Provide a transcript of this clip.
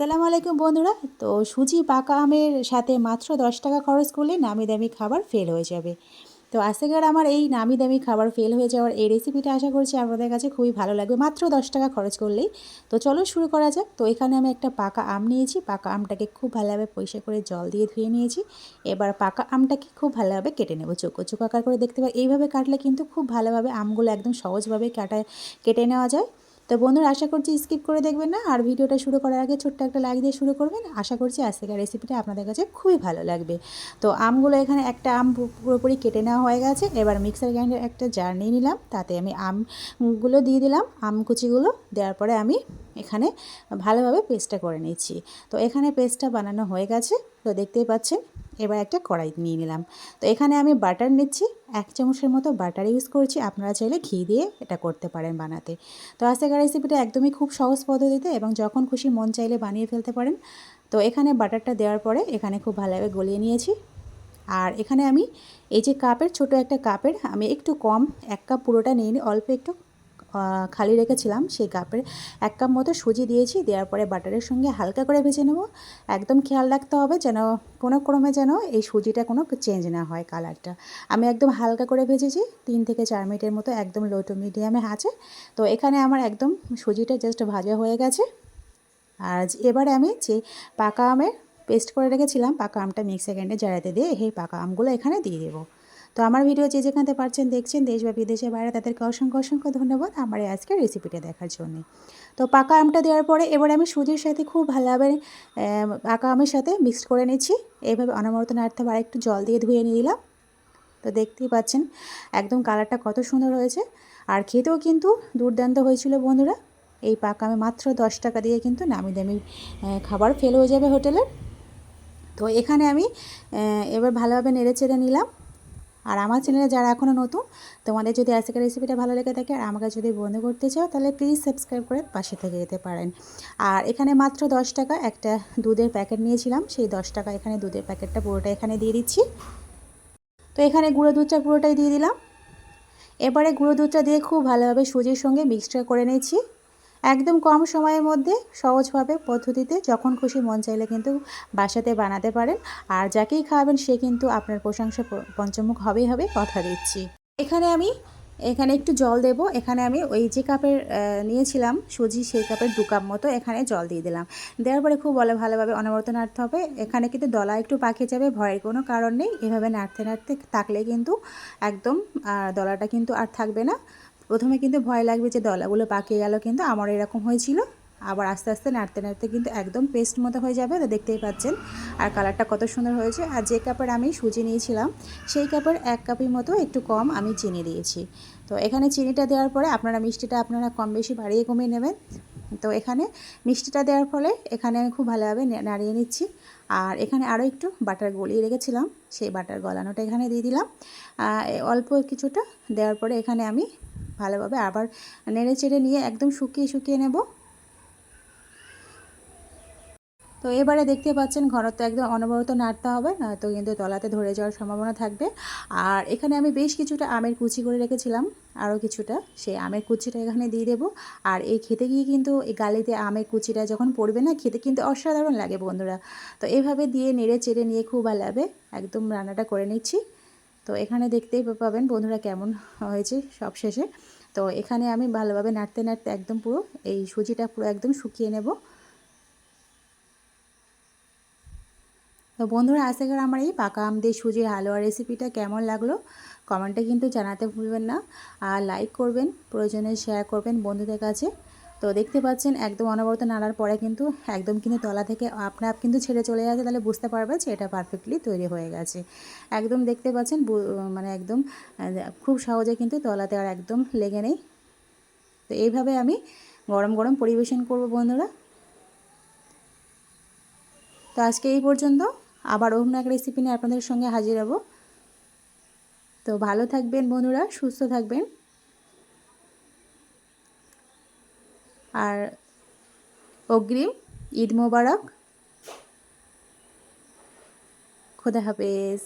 সালাম আলাইকুম বন্ধুরা। তো সুজি পাকা আমের সাথে মাত্র দশ টাকা খরচ করলে নামি দামি খাবার ফেল হয়ে যাবে। তো আজকের আমার এই নামি দামি খাবার ফেল হয়ে যাওয়ার এই রেসিপিটা আশা করছি আপনাদের কাছে খুবই ভালো লাগবে। মাত্র দশ টাকা খরচ করলেই। তো চলো শুরু করা যাক। তো এখানে আমি একটা পাকা আম নিয়েছি। পাকা আমটাকে খুব ভালোভাবে পরিষ্কার করে জল দিয়ে ধুয়ে নিয়েছি। এবার পাকা আমটাকে খুব ভালোভাবে কেটে নেব। চোখো চোখ আকার করে দেখতে পাই। এইভাবে কাটলে কিন্তু খুব ভালোভাবে আমগুলো একদম সহজভাবে কাটা কেটে নেওয়া যায়। তো বন্ধুরা, আশা করছি স্কিপ করে দেখবেন না। আর ভিডিওটা শুরু করার আগে ছোট্ট একটা লাইক দিয়ে শুরু করবেন। আশা করছি আজকের রেসিপিটা আপনাদের কাছে খুবই ভালো লাগবে। তো আমগুলো এখানে একটা আম পুরোপুরি কেটে নেওয়া হয়ে গেছে। এবার মিক্সার গ্রাইন্ডার একটা জার নিয়ে নিলাম। তাতে আমি আমগুলো দিয়ে দিলাম, আম কুচিগুলো। দেওয়ার পরে আমি এখানে ভালোভাবে পেস্টটা করে নিচ্ছি। তো এখানে পেস্টটা বানানো হয়ে গেছে। তো দেখতেই পাচ্ছেন এবার একটা কড়াই নিয়ে নিলাম। তো এখানে আমি বাটার নিচ্ছি, এক চামচের মতো বাটার ইউজ করছি, আপনারা চাইলে ঘি দিয়ে এটা করতে পারেন বানাতে। তো আজকের রেসিপিটা একদমই খুব সহজ পদ্ধতিতে এবং যখন খুশি মন চাইলে বানিয়ে ফেলতে পারেন। তো এখানে বাটারটা দেওয়ার পরে এখানে খুব ভালোভাবে গলিয়ে নিয়েছি। আর এখানে আমি এই যে কাপের, ছোট একটা কাপের, আমি একটু কম, এক কাপ পুরোটা নিয়ে নিই অল্প একটু খালি রেখেছিলাম সেই কাপের এক কাপ মতো সুজি দিয়েছি, দেওয়ার পরে বাটারের সঙ্গে হালকা করে ভেজে নেব। একদম খেয়াল রাখতে হবে যেন কোনো ক্রমে যেন এই সুজিটা কোনো চেঞ্জ না হয় কালারটা আমি একদম হালকা করে ভেজেছি, তিন থেকে চার মিনিটের মতো একদম লো টু মিডিয়ামে আছে। তো এখানে আমার একদম সুজিটা জাস্ট ভাজা হয়ে গেছে। আর এবারে আমি যে পাকা আমের পেস্ট করে রেখেছিলাম, পাকা আমটা মিক্সার গ্রাইন্ডে জারাতে দিয়ে এই পাকা আমগুলো এখানে দিয়ে দেবো। তো আমার ভিডিও যে যেখানে পারছেন, দেখছেন দেশ বা বিদেশের বাইরে, তাদেরকে অসংখ্য অসংখ্য ধন্যবাদ আমার এই আজকের রেসিপিটা দেখার জন্য। তো পাকা আমটা দেওয়ার পরে এবার আমি সুজির সাথে খুব ভালোভাবে পাকা আমের সাথে মিক্সড করে নিচ্ছি। এইভাবে অনবরত নাড়তে হবে একটু জল দিয়ে ধুয়ে নিয়ে তো দেখতেই পাচ্ছেন, একদম কালারটা কত সুন্দর হয়েছে। আর খেতেও কিন্তু দুর্দান্ত হয়েছিল বন্ধুরা। এই পাকা আমি মাত্র দশ টাকা দিয়ে কিন্তু নামি দামি খাবার ফেল হয়ে যাবে হোটেলের। তো এখানে আমি এবার ভালোভাবে নেড়ে চেড়ে নিলাম। আর আমার চ্যানেলে যারা এখনও নতুন, তোমাদের যদি আজকের রেসিপিটা ভালো লেগে থাকে আর আমাকে যদি বন্ধু করতে চাও, তাহলে প্লিজ সাবস্ক্রাইব করে পাশে থেকে যেতে পারেন। আর এখানে মাত্র দশ টাকা একটা দুধের প্যাকেট নিয়েছিলাম, সেই দশ টাকা এখানে দুধের প্যাকেটটা পুরোটা এখানে দিয়ে দিচ্ছি। তো এখানে গুঁড়ো দুধটা পুরোটাই দিয়ে দিলাম। এবারে গুঁড়ো দুধটা দিয়ে খুব ভালোভাবে সুজির সঙ্গে মিক্সচার করে নিয়েছি। একদম কম সময়ের মধ্যে সহজভাবে পদ্ধতিতে যখন খুশি মন চাইলে কিন্তু বাসাতে বানাতে পারেন। আর যাকেই খাওয়াবেন সে কিন্তু আপনার প্রশংসা পঞ্চমুখ হবেই হবে কথা দিচ্ছি। এখানে আমি, এখানে একটু জল দেব। এখানে আমি ওই যে কাপের নিয়েছিলাম সুজি, সেই কাপের দু কাপ মতো এখানে জল দিয়ে দিলাম। দেওয়ার পরে খুব বলে ভালোভাবে অনবরত নাড়তে হবে। এখানে কিন্তু দলা একটু পাকিয়ে যাবে, ভয়ের কোনো কারণ নেই। এভাবে নাড়তে নাড়তে থাকলে কিন্তু একদম দলাটা কিন্তু আর থাকবে না। প্রথমে কিন্তু ভয় লাগবে যে দলাগুলো পাকিয়ে গেল কিন্তু আমার এরকম হয়েছিল। আবার আস্তে আস্তে নাড়তে নাড়তে কিন্তু একদম পেস্ট মতো হয়ে যাবে দেখতেই পাচ্ছেন। আর কালারটা কত সুন্দর হয়েছে। আর যে কাপের আমি সুজি নিয়েছিলাম, সেই কাপের এক কাপের মতো একটু কম আমি চিনি দিয়েছি। তো এখানে চিনিটা দেওয়ার পরে আপনারা মিষ্টিটা আপনারা কম বেশি বাড়িয়ে কমিয়ে নেবেন। তো এখানে মিষ্টিটা দেওয়ার ফলে এখানে আমি খুব ভালোভাবে নাড়িয়ে নিচ্ছি। আর এখানে আরও একটু বাটার গলিয়ে রেখেছিলাম, সেই বাটার গলানোটা এখানে দিয়ে দিলাম। অল্প কিছুটা দেওয়ার পরে এখানে আমি ভালোভাবে আবার নেড়ে চেড়ে নিয়ে একদম শুকিয়ে শুকিয়ে নেব। তো এবারে দেখতে পাচ্ছেন ঘনত্ব একদম অনবরত নাড়তে হবে নয়তো কিন্তু তলাতে ধরে যাওয়ার সম্ভাবনা থাকবে। আর এখানে আমি বেশ কিছুটা আমের কুচি করে রেখেছিলাম, আরও কিছুটা। সেই আমের কুচিটা এখানে দিয়ে দেবো। আর এই খেতে গিয়ে কিন্তু এই গালিতে আমের কুচিটা যখন পড়বে না, খেতে কিন্তু অসাধারণ লাগে বন্ধুরা। তো এভাবে দিয়ে নেড়ে চেড়ে নিয়ে খুব ভালো লাগবে একদম রান্নাটা করে নিচ্ছি। তো এখানে দেখতেই পাবেন বন্ধুরা কেমন হয়েছে সব শেষে। তো এখানে আমি ভালোভাবে নাড়তে নাড়তে একদম পুরো এই সুজিটা পুরো একদম শুকিয়ে নেব। তো বন্ধুরা আজকের আমার এই পাকা আম দিয়ে সুজির হালুয়া রেসিপিটা কেমন লাগল কমেন্টে কিন্তু জানাতে ভুলবেন না। আর লাইক করবেন, প্রয়োজনে শেয়ার করবেন বন্ধুদের কাছে। তো দেখতে পাচ্ছেন, একদম অনবরত নাড়ার পরে কিন্তু একদম কিন্তু তলা থেকে আপনা আপ কিন্তু ছেড়ে চলে যাচ্ছে। তাহলে বুঝতে পারবে যে এটা পারফেক্টলি তৈরি হয়ে গেছে। একদম দেখতে পাচ্ছেন মানে একদম, খুব সহজে কিন্তু তলাতে আর একদম লেগে নেই। তো এইভাবে আমি গরম গরম পরিবেশন করব বন্ধুরা। তো আজকে এই পর্যন্ত আবার অন্য এক রেসিপি নিয়ে আপনাদের সঙ্গে হাজির হব। তো ভালো থাকবেন বন্ধুরা, সুস্থ থাকবেন। আর অগ্রিম ঈদ মোবারক। খোদা হাফেজ।